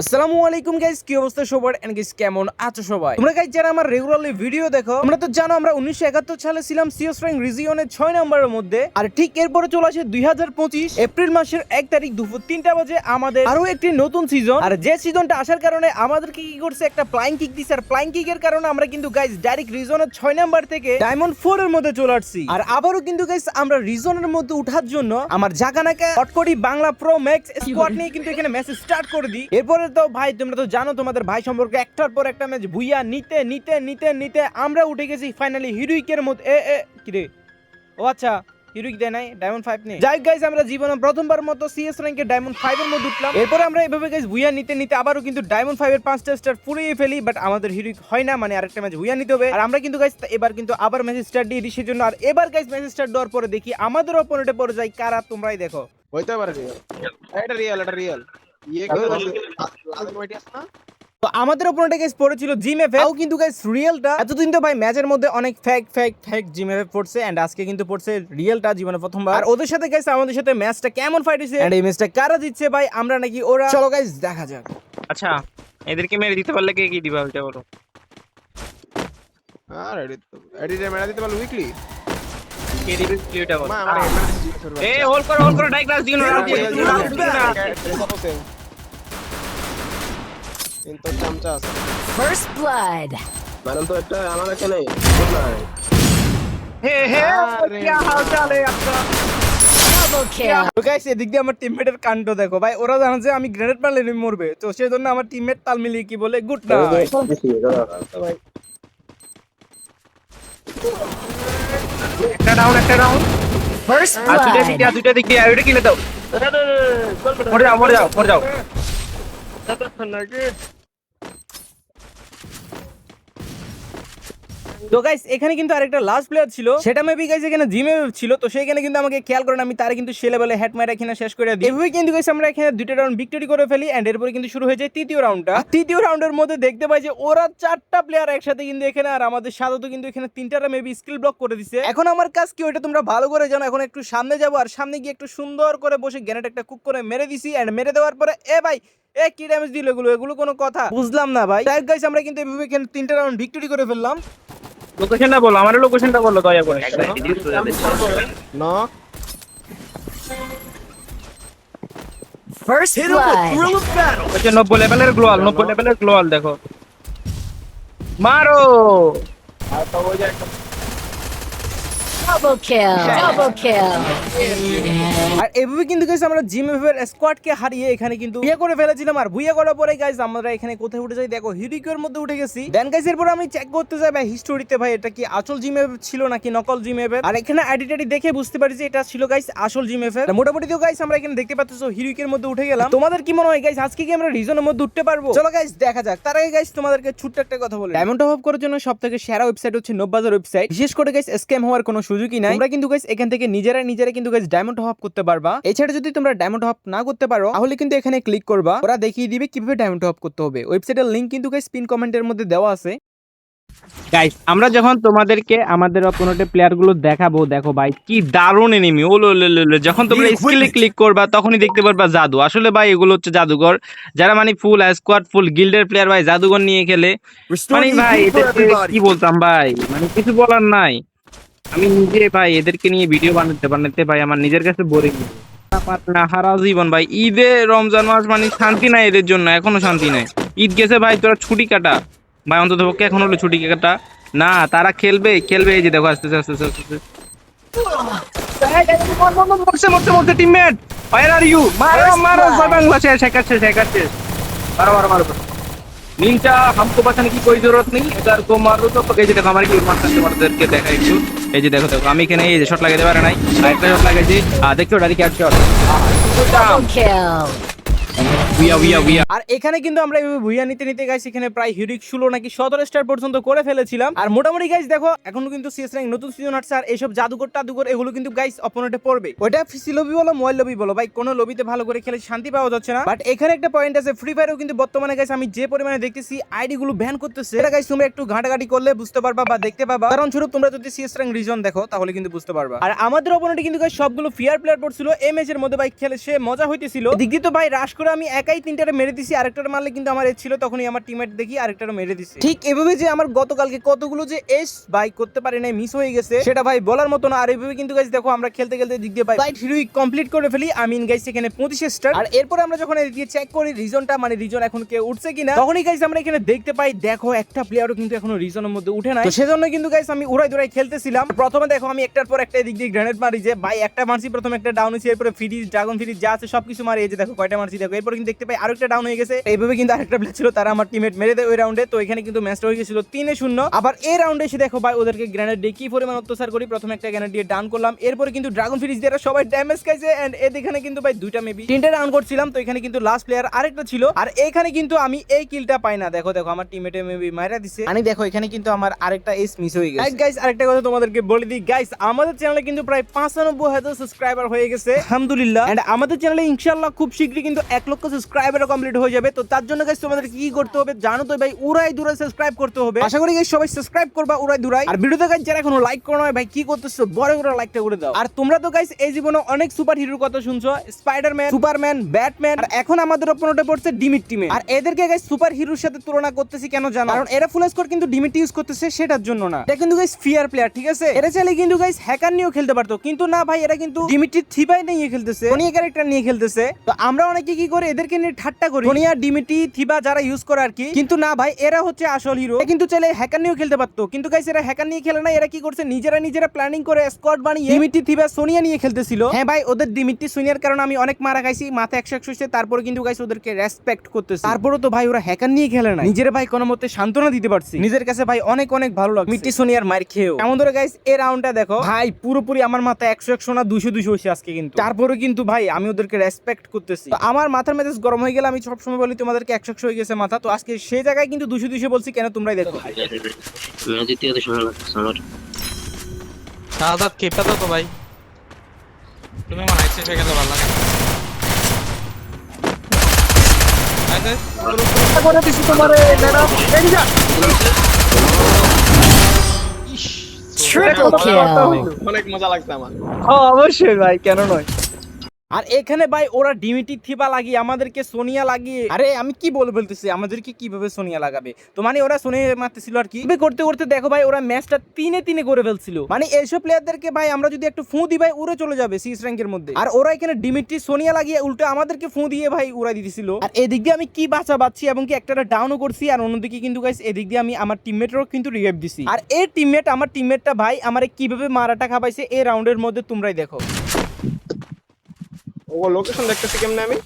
আসসালামু আলাইকুম গাইস কি অবস্থা সবার? এন্ড গাইস কেমন আছো সবাই? তোমরা গাইস যারা আমার রেগুলারলি ভিডিও দেখো তোমরা তো জানো আমরা 1971 সালে ছিলাম সিএস র্যাঙ্ক রিজিয়নের 6 নম্বরের মধ্যে। আর ঠিক এরপরে চলে আসে 2025 এপ্রিল মাসের 1 তারিখ দুপুর 3টা বাজে আমাদের আরও একটি নতুন সিজন আর যে সিজনটা আসার কারণে আমাদেরকে কি করছে একটা ফ্লাইং কিক দিছে। আর ফ্লাইং কিকের কারণে আমরা কিন্তু গাইস ডাইরেক্ট রিজনের 6 নাম্বার থেকে ডায়মন্ড 4 এর মধ্যে চলে আসছি। আর আবারও কিন্তু গাইস আমরা রিজনের মধ্যে ওঠার জন্য আমার জাকানাকে হটকরি বাংলা প্রো ম্যাক্স স্কোয়াড নিয়ে কিন্তু এখানে ম্যাচ স্টার্ট করে দিই। এরপরে তো ভাই, তোমরা তো জানো তোমাদের ভাই সম্পর্কে একটার পর একটা ম্যাচ ভুইয়া নিতে নিতে নিতে নিতে আমরা উঠে গেছি ফাইনালি হিরোইকের মধ্যে এ এ কি রে ও আচ্ছা হিরোইক দেয় নাই ডায়মন্ড ফাইভ নেই যাই গাইজ আমরা জীবনে প্রথমবার মতো সিএস র্যাঙ্কে ডায়মন্ড ফাইভ এর মধ্যে উঠলাম। এরপরে আমরা এভাবে গাইজ ভুইয়া নিতে নিতে আবারও কিন্তু ডায়মন্ড ফাইভ এর পাঁচটা স্টার পুরিয়ে ফেলি বাট আমাদের হিরোইক হয় না মানে আরেকটা ম্যাচ ভুইয়া নিতে হবে। আর আমরা কিন্তু গাইজ এবার কিন্তু আবার ম্যাচ স্টার দিয়ে দিই সেজন্য। আর এবার গাইজ ম্যাচ স্টার্ট দেওয়ার পরে দেখি আমাদের অপোনেন্টে পড়ে যায় কারা, তোমরাই দেখো। হইতে পারে এটা রিয়েল এটা রিয়েল ইয়ে তো আমাদের অপোনেন্টে গাইস পড়েছিল জিমেফে তাও কিন্তু গাইস রিয়েলটা এতদিন তো ভাই ম্যাচের মধ্যে অনেক ফেক ফেক ফেক জিমেফে পড়ছে এন্ড আজকে কিন্তু পড়ছে রিয়েলটা জীবনে প্রথমবার। আর ওদের সাথে গাইস আমাদের সাথে ম্যাচটা কেমন ফাইট হয়েছে? এন্ড এই ম্যাচটা কারা জিতছে ভাই? আমরা নাকি ওরা চলো গাইস দেখা যাক। আচ্ছা এদেরকে মেরে দিতে পারলে কে কি দিবা ওইটা বলো। আর এডি এডিটে মেরা দিতে পারল উইকলি কে দিবে ওইটা বলো মা আমার এ হোল করো হোল করো ডাই ক্লাস দিও না কিন্তু চামচা আছে First blood. ম্যাডাম তো একটা আমার এখানে হে হে আরে কি হাল চাল है आपका Double kill. তো গাইস এদিক দিয়ে আমার টিমমেটের কাণ্ড দেখো ভাই ওরা জানে যে আমি গ্রেনেড মারলে এনিমি মরবে তো সেই জন্য আমার টিমমেট তাল মিলিয়ে কি বলে গুড না একটা ডাউন একটা ডাউন First আর দুইটা দিক দিয়ে. দুইটা দিক দিয়ে ওইটা কিলে দাও মরে যাও মরে যাও মরে যাও তো গাইস এখানে কিন্তু আরেকটা লাস্ট প্লেয়ার ছিল। সেটা মেবি গাইস এখানে জিমে ছিল, তো সেখানে কিন্তু আমাকে খেয়াল করেন, আমি তারে কিন্তু সে লেভেলে হেড মারা এখানে শেষ করে দিই। এভাবে কিন্তু গাইস আমরা এখানে দুইটা রাউন্ড ভিক্টরি করে ফেলি এন্ড এরপরে কিন্তু শুরু হয়ে যায় তৃতীয় রাউন্ডটা তৃতীয় রাউন্ডের মধ্যে দেখতে পাই যে ওরা চারটা প্লেয়ার একসাথে কিন্তু এখানে, আর আমাদের সাদত কিন্তু এখানে তিনটারা মেবি স্কিল ব্লক করে দিছে। এখন আমার কাজ কি, ওইটা তোমরা ভালো করে জানো, এখন একটু সামনে যাব, আর সামনে গিয়ে একটু সুন্দর করে বসে গ্যানেট একটা কুক করে মেরে দিছি এন্ড মেরে দেওয়ার পরে, এ ভাই, এ কি ড্যামেজ দিল এগুলো? এগুলো কোনো কথা। বুঝলাম না ভাই। গাইস আমরা কিন্তু এভাবে তিনটা রাউন্ড ভিক্টরি করে ফেললাম। লোকেশনটা বলো আমার লোকেশনটা বলো দয়া করে। Knock First blood. ওই যে নব্বই লেভেলের গ্লোয়াল নব্বই লেভেলের গ্লোয়াল দেখো। মারো! Double kill. Double kill. আর এভাবে কিন্তু গাইস আমরা জিম এভাবে স্কোয়াডকে হারিয়ে এখানে কিন্তু বিয়ে করে ফেলেছিলাম। আর বুয়ে করার পরে গাইস আমরা এখানে কোথায় উঠে যাই? দেখো হিরিকের মধ্যে উঠে গেছি। দেন গাইস এরপর আমি চেক করতে যাই ভাই হিস্টোরিতে ভাই এটা কি আসল জিম এফ ছিল নাকি নকল জিম এফ আর এখানে আইডেন্টিটি দেখে বুঝতে পারি যে এটা ছিল গাইস আসল জিম এফ মোটামুটি তো গাইস আমরা এখানে দেখতে পাচ্ছি হিরিকের মধ্যে উঠে গেলাম। তোমাদের কি মনে হয় গাইস আজকে কি আমরা রিজনের মধ্যে উঠতে পারব? চলো গাইস দেখা যাক। তার আগে গাইস তোমাদেরকে ছোট্ট একটা কথা বলি। ডায়মন্ড অফ করার জন্য সব থেকে সেরা ওয়েবসাইট হচ্ছে নব্বাজার ওয়েবসাইট বিশেষ করে গাইস স্ক্যাম হওয়ার কোনো সুযোগই নাই? তোমরা কিন্তু গাইস এখান থেকে নিজেরা নিজেরা কিন্তু গাইস ডায়মন্ড হপ করতে পারবা। এছাড়া যদি তোমরা ডায়মন্ড হপ না করতে পারো তাহলে কিন্তু এখানে ক্লিক করবা। ওরা দেখিয়ে দিবে কীভাবে ডায়মন্ড হপ করতে হবে। ওয়েবসাইটের লিংক কিন্তু গাইস পিন কমেন্টের মধ্যে দেওয়া আছে। গাইস আমরা যখন তোমাদেরকে আমাদের অপোনেন্টের প্লেয়ারগুলো দেখাবো দেখো ভাই কি দারুণ এনিমি লো। যখন তোমরা স্কিলে ক্লিক করবা তখনই দেখতে পারবা জাদু। আসলে ভাই এগুলো হচ্ছে জাদুঘর। যারা মানে ফুল স্কোয়াড ফুল গিল্ডের প্লেয়ার ভাই জাদুঘর নিয়ে খেলে। মানে ভাই কি বলতাম ভাই? মানে কিছু বলার নাই। আমি নিজে ভাই এদেরকে নিয়ে ভিডিও বানাতে বানাতে ভাই আমার নিজের কাছে বোরিং না হারা জীবন ভাই, ঈদে রমজান মাস মানে শান্তি নাই এদের জন্য, এখনও শান্তি নাই। ঈদ গেছে ভাই, তোরা ছুটি কাটা। ভাই, অন্তত পক্ষে এখন হলো ছুটি কাটা। না, তারা খেলবে খেলবে, এই যে দেখো, আস্তে আস্তে আস্তে আস্তে মরছে মরছে মরছে আর ইউ মারো মারো বাংলা শেষ শেখার শেষ মারো মারো। नीचा हमको बचाने की कोई जरूरत नहीं अगर को मारो तो এই যে দেখো আমার কি মারতে তোমাদেরকে দেখা একটু এই যে দেখো দেখো আমি এখানে এই যে শট লাগাতে পারে নাই আরেকটা শট লাগাইছি আর দেখছো ডারি ক্যাট শট আর এখানে কিন্তু আমরা এভাবে ভুইয়া নিতে নিতে গাইস এখানে প্রায় হিরিক ষোলো নাকি সতেরো স্টার পর্যন্ত করে ফেলেছিলাম। আর মোটামুটি গাইস দেখো, এখনও কিন্তু সিএস র্যাঙ্ক নতুন সিজন আসছে, আর এইসব জাদুকর টাদুকর, এগুলো কিন্তু গাইস অপোনেন্টে পড়বে। ওটা ফিসি লবি বলো মোবাইল লবি বলো, ভাই, কোনো লবিতে ভালো করে খেলে শান্তি পাওয়া যাচ্ছে না। বাট এখানে একটা পয়েন্ট আছে ফ্রি ফায়ারও কিন্তু বর্তমানে গাইস আমি যে পরিমাণে দেখতেছি আইডি গুলো ব্যান করতেছে। এটা গাইস তোমরা একটু ঘাটাঘাটি করলে বুঝতে পারবা বা দেখতে পাবা। কারণ স্বরূপ তোমরা যদি সিএস র্যাঙ্ক রিজন দেখো, তাহলে কিন্তু বুঝতে পারবা। আর আমাদের অপোনেন্টে কিন্তু সবগুলো ফিয়ার প্লেয়ার পড়ছিল, এই ম্যাচের মধ্যে ভাই, খেলে সে মজা হইতেছিল। দিক তো ভাই রাশ করে আমি একাই তিনটারে মেরে দিছি আরেকটার মারলে কিন্তু আমার এজ ছিল তখনই আমার টিমমেট দেখি আরেকটারে মেরে দিছে। ঠিক এভাবে যে আমার গতকালকে কতগুলো যে এস ভাই করতে পারি নাই মিস হয়ে গেছে সেটা ভাই বলার মতো না। আর এভাবে কিন্তু গাইস দেখো আমরা খেলতে খেলতে দিক দিয়ে ভাই রাইট হিরোইক কমপ্লিট করে ফেলি। আই মিন গাইস এখানে পঁচিশ স্টার আর এরপর আমরা যখন এদিকে চেক করি রিজনটা মানে রিজন এখন কে উঠছে কিনা তখনই গাইস আমরা এখানে দেখতে পাই দেখো একটা প্লেয়ারও কিন্তু এখনও রিজনের মধ্যে উঠে নাই। তো সেজন্য কিন্তু গাইস আমি উড়াই দুরাই খেলতেছিলাম। প্রথমে দেখো আমি একটার পর একটা এদিক দিয়ে গ্রেনেড মারি যে ভাই একটা মারছি প্রথমে একটা ডাউন হয়েছে এরপরে ফ্রিজ ড্রাগন ফ্রিজ যা আছে সবকিছু মারি এই যে দেখো কয়টা মারছি দেখো এরপর কিন্তু দেখতে পাই আরেকটা ডাউন হয়ে গেছে। এইভাবে কিন্তু আরেকটা প্লেয়ার ছিল তারা আমার টিমমেট মেরে দেয় ওই রাউন্ডে তো এখানে কিন্তু ম্যাচটা হয়ে গেছিল তিনে শূন্য আবার এই রাউন্ডে এসে দেখো ভাই ওদেরকে গ্রেনেড দিয়ে কি পরিমাণ অত্যাচার করি প্রথমে একটা গ্রেনেড দিয়ে ডাউন করলাম। এরপরে কিন্তু ড্রাগন ফ্রিজ দিয়ে সবাই ড্যামেজ খাইছে এন্ড এখানে কিন্তু ভাই দুইটা মেবি তিনটা রাউন্ড করছিলাম তো এখানে কিন্তু লাস্ট প্লেয়ার আরেকটা ছিল। আর এখানে কিন্তু আমি এই কিলটা পাই না। দেখো দেখো আমার টিমমেটে মেবি মাইরা দিছে। আমি দেখো এখানে কিন্তু আমার আরেকটা এস মিস হয়ে গেছে। গাইস আরেকটা কথা তোমাদেরকে বলে দিই। গাইস আমাদের চ্যানেলে কিন্তু প্রায় পাঁচানব্বই হাজার সাবস্ক্রাইবার হয়ে গেছে আলহামদুলিল্লাহ। এন্ড আমাদের চ্যানেলে ইনশাআল্লাহ খুব শীঘ্রই কিন্তু এক লক্ষ সাবস্ক্রাইবার কমপ্লিট হয়ে যাবে। তো তার জন্য গাইস তোমাদের কি করতে হবে জানো তো ভাই? উড়াই দূরাই সাবস্ক্রাইব করতে হবে। আশা করি গাইস সবাই সাবস্ক্রাইব করবা উড়াই দূরাই আর ভিডিওতে গাইস যারা এখনও লাইক করো না ভাই, কি করতেছো? বড় করে লাইকটা করে দাও। আর তোমরা তো গাইস এই জীবনে অনেক সুপার হিরোর কথা শুনছো। স্পাইডারম্যান সুপারম্যান ব্যাটম্যান আর এখন আমাদের অপোনেন্টে পড়ছে ডিমিট টিমে আর এদেরকে গাইস সুপার হিরোর সাথে তুলনা করতেছি কেন জানো? কারণ এরা ফুল স্কোর কিন্তু ডিমিট ইউজ করতেছে সেটার জন্য না। এটা কিন্তু গাইস ফিয়ার প্লেয়ার ঠিক আছে? এরা চাইলে কিন্তু গাইস হ্যাকার নিয়েও খেলতে পারতো। কিন্তু না ভাই, এরা কিন্তু ডিমিটির থিবাই নিয়ে খেলতেছে। সোনিয়া ক্যারেক্টার নিয়ে খেলতেছে। তো আমরা অনেকে কি করে? এদেরকে নিয়ে ঠাট্টা করি। সোনিয়া ডিমিটি থিবা যারা ইউজ করে আর কি। কিন্তু না ভাই এরা হচ্ছে আসল হিরো কিন্তু চাইলে হ্যাকার নিয়েও খেলতে পারতো। কিন্তু গাইস এরা হ্যাকার নিয়ে খেলে না এরা কি করছে? নিজেরা নিজেরা প্ল্যানিং করে স্কোয়াড বানিয়ে ডিমিটি থিবা সোনিয়া নিয়ে খেলতেছিল। হ্যাঁ ভাই ওদের ডিমিটি সোনিয়ার কারণে আমি অনেক মারা খাইছি মাথা একশো একশো তারপরে কিন্তু গাইস ওদেরকে রেসপেক্ট করতেছে। তারপরে তো ভাই ওরা হ্যাকার নিয়ে খেলে না নিজের ভাই কোনো মতে সান্ত্বনা দিতে পারছি। নিজের কাছে ভাই অনেক অনেক ভালো লাগে মিট্টি সোনিয়ার মার খেয়েও। এমন ধরে গাইস এই রাউন্ডটা দেখো। ভাই পুরোপুরি আমার মাথা একশো একশো না দুশো দুশো হয়েছে আজকে কিন্তু। তারপরে কিন্তু ভাই আমি ওদেরকে রেসপেক্ট করতেছি। আমার মাথার মেজাজ গরম হয়ে গেলে আমি সবসময় বলি তোমাদেরকে একশো একশো হয়ে গেছে মাথা। তো আজকে সেই জায়গায় কিন্তু দুশো দুশো বলছি কেন তোমরাই দেখো? শাহাদাত কেপটা তো ভাই। তুমি আমার আইসে গেলে ভালো লাগে। আমার। অবশ্যই ভাই কেন নয়? আর এখানে ভাই ওরা ডিমিটি থিপা লাগিয়ে, আমাদেরকে সোনিয়া লাগিয়ে। আরে আমি কি বলে বলতেছি আমাদেরকে কীভাবে সোনিয়া লাগাবে? তো মানে ওরা সোনিয়া মারতেছিল আর কি। করতে করতে দেখো ভাই, ওরা ম্যাচটা তিনে তিনে করে ফেলছিল। মানে এইসব প্লেয়ারদেরকে ভাই, আমরা যদি একটু ফু দিই ভাই, উড়ে চলে যাবে সিস র্যাঙ্কের মধ্যে। আর ওরা এখানে ডিমিটি, সোনিয়া লাগিয়ে উল্টো আমাদেরকে ফু দিয়ে ভাই উড়াই দিতেছিল। আর এদিক দিয়ে আমি কি বাঁচা বাচ্ছি এবং কি একটা ডাউনও করছি, আর অন্যদিকে কিন্তু গাইস এদিক দিয়ে আমি আমার টিমমেটেরও কিন্তু রিভাইভ দিছি। আর এই টিমমেট আমার টিমমেটটা ভাই, আমারে কীভাবে মারাটা খাবাইছে এই রাউন্ডের মধ্যে তোমরাই দেখো। ও লোকেশন দেখতেছি কেমনে আমি?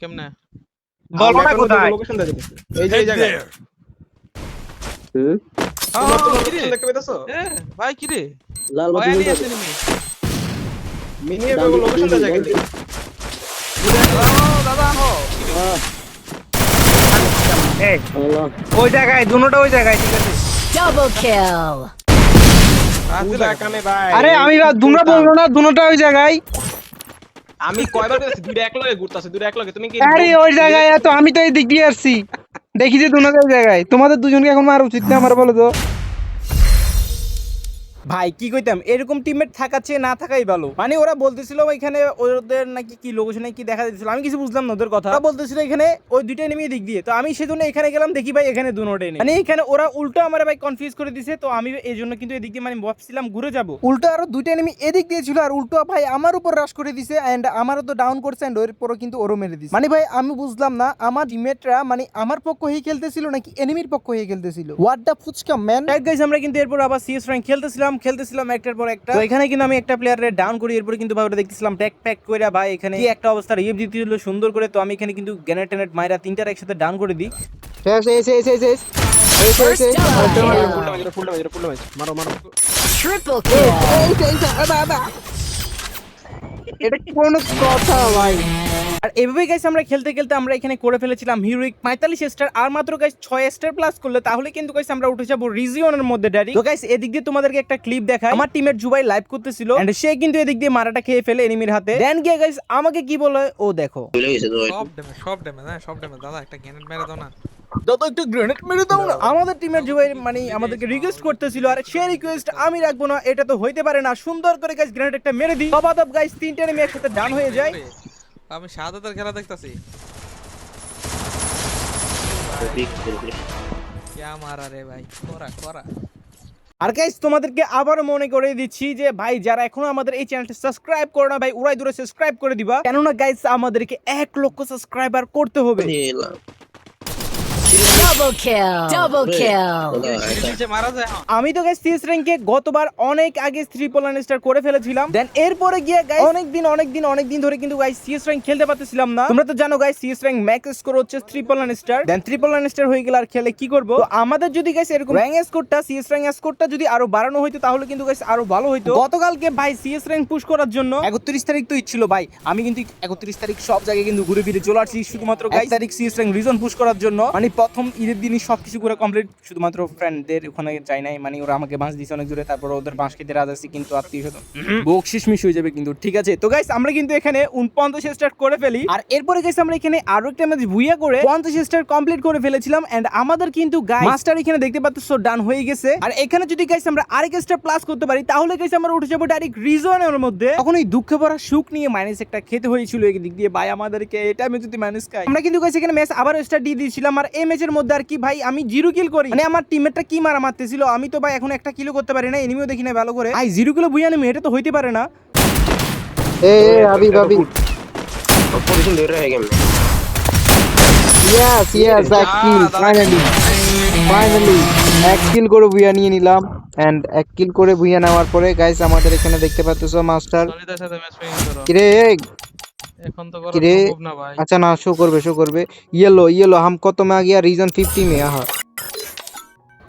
কেমনে? বলব না কোথায়? লোকেশন দেখতেছি। এই যে এই জায়গায়। হুম? তোমার কি রে? দেখতে পেতেছো? ভাই কি রে লাল বাতি মিনি এর লোকেশনটা দাদা ওই জায়গায় দুটোটা ওই জায়গায় ঠিক আছে আরে আমি তোমরা বলল না দুটোটা ওই জায়গায়। আমি কয়বার দূরে এক লগে ঘুরতাছে দূরে এক লগে তুমি কি আরে ওই জায়গায় তো আমি তো এই দিক দিয়ে আসছি। দেখি যে দুনাদের ওই জায়গায়। তোমাদের দুজনকে এখন মারা উচিত না আমার বলো তো। ভাই, কি কইতাম? এরকম টিমমেট থাকা চেয়ে না থাকাই ভালো। মানে ওরা বলতেছিল এখানে ওদের নাকি কি লোকেশনে কি দেখা দিচ্ছিল আমি কিছু বুঝলাম না ওদের কথা। ওরা বলতেছিল এখানে ওই দুইটা নেমে দিক দিয়ে। তো আমি সেজন্য এখানে গেলাম, দেখি ভাই এখানে দু নোটে মানে এখানে ওরা উল্টো আমার ভাই কনফিউজ করে দিছে, তো আমি এই জন্য কিন্তু এদিক দিয়ে মানে ভাবছিলাম ঘুরে যাব। উল্টো আরও দুইটা নেমে এদিক দিয়ে ছিল, আর উল্টো ভাই আমার উপর রাশ করে দিছে এন্ড আমারও তো ডাউন করছে এন্ড ওর পরও কিন্তু ওরও মেরে দিছে। মানে ভাই, আমি বুঝলাম না, আমার টিমমেটরা মানে আমার পক্ষ হয়ে খেলতেছিল নাকি এনিমির পক্ষ হয়ে খেলতেছিল? What the fuchka man guys আমরা কিন্তু এরপর আবার সিএস র্যাঙ্ক খেলতেছিলাম। খেলতেছিলাম একটার পর একটা তো এখানে কিন্তু আমি একটা প্লেয়ারের ডাউন করি এরপর কিন্তু ভাই ওটা দেখতেছিলাম ট্যাক প্যাক করে ভাই এখানে কি একটা অবস্থা রিভ দিতে হলো সুন্দর করে তো আমি এখানে কিন্তু গ্যানেট ট্যানেট মাইরা তিনটার একসাথে ডাউন করে দিই মারো double এটা কোনো কথা ভাই। আর গাইস আমরা খেলতে খেলতে আমরা এখানে করে ফেলেছিলাম হিরোইক পঁয়তাল্লিশ স্টার আর মাত্র গাইস ছয় স্টার প্লাস করলে তাহলে কিন্তু গাইস আমরা উঠে যাব রিজিয়নের মধ্যে ডাইরেক্ট তো গাইস এদিক দিয়ে তোমাদেরকে একটা ক্লিপ দেখায় আমার টিমের জুবাই লাইভ করতেছিল এন্ড সে কিন্তু এদিক দিয়ে মারাটা খেয়ে ফেলে এনিমির হাতে। দেন গিয়ে গাইস আমাকে কি বলে ও দেখো। সব ড্যামেজ সব ড্যামেজ হ্যাঁ সব ড্যামেজ দাদা একটা গ্রেনেড মেরে দাও না। দাদা একটু গ্রেনেড মেরে দাও না আমাদের টিমের জুবাই মানে আমাদেরকে রিকোয়েস্ট করতেছিল আর সেই রিকোয়েস্ট আমি রাখবো না এটা তো হইতে পারে না সুন্দর করে গাইস গ্রেনেড একটা মেরে দিই বাবা গাইস তিনটে এনিমি একসাথে ডান হয়ে যায় আমি শাহাদাতের খেলা দেখতাছি পিক করে क्या मारा रे भाई कोरा कोरा আর গাইস তোমাদেরকে আবারও মনে করে দিচ্ছি যে ভাই যারা এখনো আমাদের এই চ্যানেলটা সাবস্ক্রাইব করো না ভাই উড়াই দূরে সাবস্ক্রাইব করে দিবা কেননা গাইস আমাদেরকে এক লক্ষ সাবস্ক্রাইবার করতে হবে এলাম আমি তো গতবার অনেক আগে ট্রিপল আনস্টার করে ফেলেছিলাম। দেন এরপরে গিয়ে গাইস ধরে কিন্তু গাইস সিএস র্যাঙ্ক খেলতে পারতেছিলাম না। তোমরা তো জানো guys CS rank max score হচ্ছে triple unstar then triple unstar হয়ে আর খেলে কি করব? আমাদের যদি গাইস এরকম র্যাঙ্ক স্কোরটা সিএস র্যাঙ্ক স্কোরটা যদি আরও বাড়ানো হইতো তাহলে কিন্তু গাইস আরও ভালো হইতো। গতকালকে ভাই সিএস র্যাঙ্ক পুশ করার জন্য 31 তারিখ তো ইচ্ছিল ভাই। আমি কিন্তু 31 তারিখ সব জায়গায় কিন্তু ঘুরে ফিরে চলে আসছি। শুধুমাত্র গাইস তারিখ সিএস র্যাঙ্ক রিজন পুশ করার জন্য। মানে প্রথম ঈদের দিনই সবকিছু করে কমপ্লিট শুধুমাত্র ফ্রেন্ডদের ওখানে যাই নাই মানে ওরা আমাকে বাঁশ দিয়েছে অনেক দূরে তারপর ওদের বাঁশ খেতে রাজ কিন্তু আত্মীয় স্বজন। বকশিস মিস হয়ে যাবে কিন্তু ঠিক আছে? তো গাইস আমরা কিন্তু এখানে উনপঞ্চাশ স্টার্ট করে ফেলি। আর এরপরে গাইস আমরা এখানে আরও একটা ম্যাচ ভুইয়া করে পঞ্চাশ স্টার কমপ্লিট করে ফেলেছিলাম এন্ড আমাদের কিন্তু গাইস মাস্টার এখানে দেখতে পাচ্ছ ডান হয়ে গেছে। আর এখানে যদি গাইস আমরা আরেক স্টার প্লাস করতে পারি তাহলে গাইস আমরা উঠে যাব ডাইরেক্ট রিজনের মধ্যে। তখন এই দুঃখে ভরা সুখ নিয়ে মাইনাস একটা খেতে হয়েছিল এই দিক দিয়ে ভাই আমাদেরকে এটা আমি যদি মাইনাস খাই। আমরা কিন্তু গাইস এখানে ম্যাচ আবার স্টার দিয়ে দিয়েছিলাম আর এই ম্যাচের মধ্যে আর কি ভাই আমি জিরো কিল করি। মানে আমার টিমেটটা কি মারা মারতেছিল আমি তো ভাই এখন একটা কিলো করতে পারি না এনিমিও দেখি না ভালো করে। আই জিরো কিলো বুঝে নেমি এটা তো হইতে পারে না। এ আবি ইয়াস ইয়াস কিল ফাইনালি ফাইনালি এক কিল করে বুয়া নিয়ে নিলাম এন্ড এক কিল করে বুয়া নেওয়ার পরে গাইস আমাদের এখানে দেখতে পাচ্ছ মাস্টার কিরে এখন তো করা কিরে? সম্ভব না ভাই अच्छा ना शो করবে শো করবে येलो येलो हम কত में आ गया रीजन 50 में आहा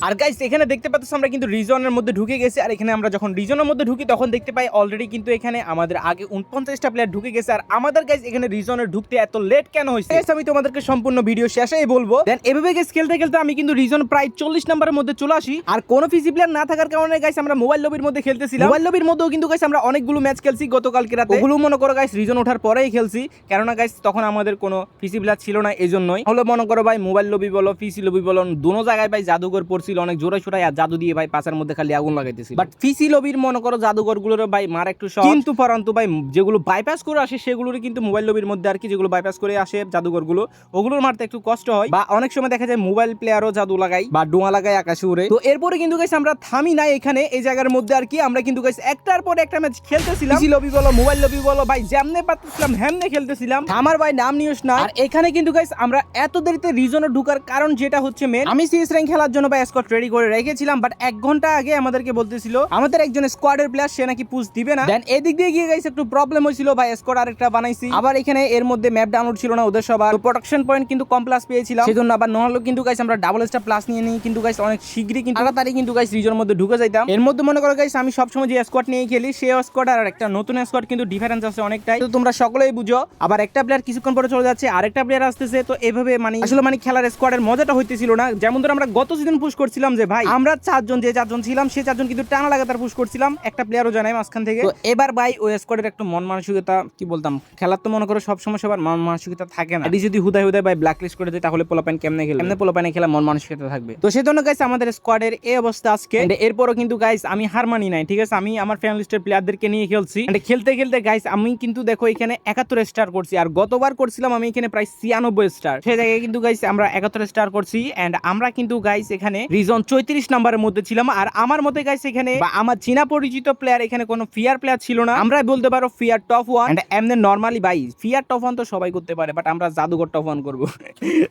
আর গাইস এখানে দেখতে পাচ্ছ আমরা কিন্তু রিজনের মধ্যে ঢুকে গেছি আর এখানে আমরা যখন রিজনের মধ্যে ঢুকি তখন দেখতে পাই অলরেডি কিন্তু এখানে আমাদের আগে উনপঞ্চাশটা প্লেয়ার ঢুকে গেছে। আর আমাদের গাইস এখানে রিজনে ঢুকতে এত লেট কেন হয়েছে? আমি তোমাদেরকে সম্পূর্ণ ভিডিও শেষেই বলব দেন এভাবে গাইস খেলতে খেলতে আমি কিন্তু রিজন প্রায় চল্লিশ নম্বরের মধ্যে চলে আসি। আর কোনো ফিজি প্লেয়ার না থাকার কারণে গাইস আমরা মোবাইল লবির মধ্যে খেলতেছিলাম। মোবাইল লবির মধ্যেও কিন্তু গাইস আমরা অনেকগুলো ম্যাচ খেলছি গতকালকে রাতে। ওগুলো মনে করো গাইস রিজন ওঠার পরেই খেলছি। কেননা গাইস তখন আমাদের কোনো পিসি প্লেয়ার ছিল না এই জন্যই হলো মনে করো ভাই মোবাইল লবি বলো পিসি লবি বলো দোনো জায়গায় ভাই জাদুঘর পড়ছিল অনেক জোরে সোটাই আর জাদু দিয়ে ভাই পাশের মধ্যে খালি আগুন লাগাইতেছি বাট পিসি লবির মনে করো জাদুঘরগুলোর ভাই মার একটু সহজ। কিন্তু পরন্তু ভাই যেগুলো বাইপাস করে আসে সেগুলোর কিন্তু মোবাইল লবির মধ্যে আর কি যেগুলো বাইপাস করে আসে জাদুঘরগুলো ওগুলোর মারতে একটু কষ্ট হয়। বা অনেক সময় দেখা যায় মোবাইল প্লেয়ারও জাদু লাগাই বা ডোয়া লাগাই আকাশে উড়ে। তো এরপরে কিন্তু গাইস আমরা থামি নাই এখানে এই জায়গার মধ্যে আর কি আমরা কিন্তু গাইস একটার পর একটা ম্যাচ খেলতেছিলাম। পিসি লবি বলো মোবাইল লবি বলো ভাই যেমনে পারতেছিলাম হেমনে খেলতেছিলাম। আমার ভাই নাম নিউজ না। আর এখানে কিন্তু গাইস আমরা এত দেরিতে রিজনে ঢুকার কারণ যেটা হচ্ছে মেন আমি সিএস র্যাঙ্ক খেলার জন্য ভাই স্কোয়াড রেডি করে রেখেছিলাম বাট এক ঘণ্টা আগে আমাদেরকে বলতেছিল, আমাদের একজন স্কোয়াডের প্লেয়ার সে নাকি পুশ দিবে না। দেন এদিক দিয়ে গিয়ে গাইস একটু প্রবলেম হয়েছিল, ভাই স্কোয়াড আরেকটা বানাইছি। আবার এখানে এর মধ্যে ম্যাপ ডাউনলোড ছিল না ওদের সবার। প্রোডাকশন পয়েন্ট কিন্তু কম প্লাস পেয়েছিলাম। সেজন্য আবার নহলো কিন্তু গাইস আমরা ডাবল স্টার প্লাস নিয়ে নিই। কিন্তু গাইস অনেক শীঘ্রই কিন্তু তাড়াতাড়ি কিন্তু গাইস রিজনের মধ্যে ঢুকে যাইতাম। এর মধ্যে মনে করো গাইস আমি সবসময় যে স্কোয়াড নিয়ে খেলি, সে স্কোয়াড আর একটা নতুন স্কোয়াড কিন্তু ডিফারেন্স আছে অনেকটাই। তো তোমরা সকলেই বুঝো, আবার একটা প্লেয়ার কিছুক্ষণ পরে চলে যাচ্ছে, আরেকটা প্লেয়ার আসতেছে। তো এভাবে মানে আসলে মানে খেলার স্কোয়াডের মজাটা হইতেছিল না। যেমন ধর আমরা গত সিজন পুশ করছিলাম যে ভাই আমরা চারজন যে চারজন ছিলাম সে চারজন কিন্তু টানা লাগাতার পুশ করছিলাম। একটা প্লেয়ারও জানাই মাঝখান থেকে। তো এবার ভাই ওই স্কোয়াডের একটু মন মানসিকতা কি বলতাম? খেলার তো মনে করো সবসময় সবার মন মানসিকতা থাকে না। এটি যদি হুদায় হুদায় ভাই ব্ল্যাক লিস্ট করে দেয় তাহলে পোলাপাইন কেমনে খেলে কেমনে পোলাপাইনে খেলা মন মানসিকতা থাকবে? তো সেই জন্য গাইস আমাদের স্কোয়াডের এই অবস্থা আজকে। এরপরও কিন্তু গাইস আমি হার মানি নাই ঠিক আছে? আমি আমার ফ্যান লিস্টের প্লেয়ারদেরকে নিয়ে খেলছি। খেলতে খেলতে গাইস আমি কিন্তু দেখো এখানে একাত্তর স্টার করছি। আর গতবার করছিলাম আমি এখানে প্রায় ছিয়ানব্বই স্টার সেই জায়গায় কিন্তু গাইস আমরা একাত্তর স্টার করছি। এন্ড আমরা কিন্তু গাইস এখানে রিজন চৈত্রিশ নাম্বারের মধ্যে ছিলাম। আর আমার মতে গাইস এখানে বা আমার চীনা পরিচিত প্লেয়ার এখানে কোনো ফিয়ার প্লেয়ার ছিল না। আমরা বলতে পারো ফিয়ার টপ ওয়ান এমনি নর্মালি ভাই ফিয়ার টপ ওয়ান তো সবাই করতে পারে বাট আমরা জাদুঘর টপ ওয়ান করব।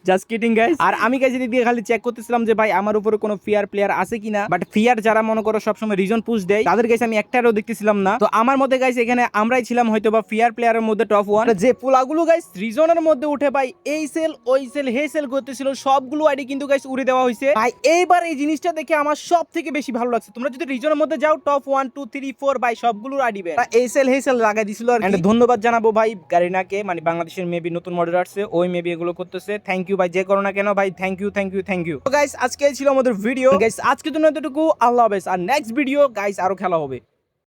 জাস্ট কিটিং গাইস আর আমি গাইস দিয়ে খালি চেক করতেছিলাম যে, ভাই, আমার উপরে কোনো ফিয়ার প্লেয়ার আছে কিনা বাট ফিয়ার যারা মনে করো সবসময় রিজন পুশ দেয়, তাদের গাইস আমি একটারও দেখতেছিলাম না। তো আমার মতে গাইস এখানে আমরাই ছিলাম হয়তো বা ফিয়ার প্লেয়ারের মধ্যে টপ ওয়ান যে পোলাগুলো গাইস রিজনের মধ্যে উঠে, ভাই, এই সেল ওই সেল হে সেল করতেছিল, সবগুলো আইডি কিন্তু গাইস উড়ে দেওয়া হয়েছে ভাই এইবার এই জিনিসটা দেখে আমার সব থেকে বেশি ভালো লাগছে। তোমরা যদি রিজনের মধ্যে যাও top one two three four by সবগুলো আইডি এই সেল হে সেল লাগাই দিছিল আর ধন্যবাদ জানাব ভাই গারিনাকে মানে বাংলাদেশের মেবি নতুন মডেল আসছে, ওই মেবি এগুলো করতেছে। থ্যাংক ইউ ভাই, যে করো না কেন ভাই thank you thank you thank you guys আজকে ছিল আমাদের ভিডিও গাইস আজকে জন্য এতটুকু। আল্লাহ হাফেজ। আর নেক্সট ভিডিও গাইস আরও খেলা হবে।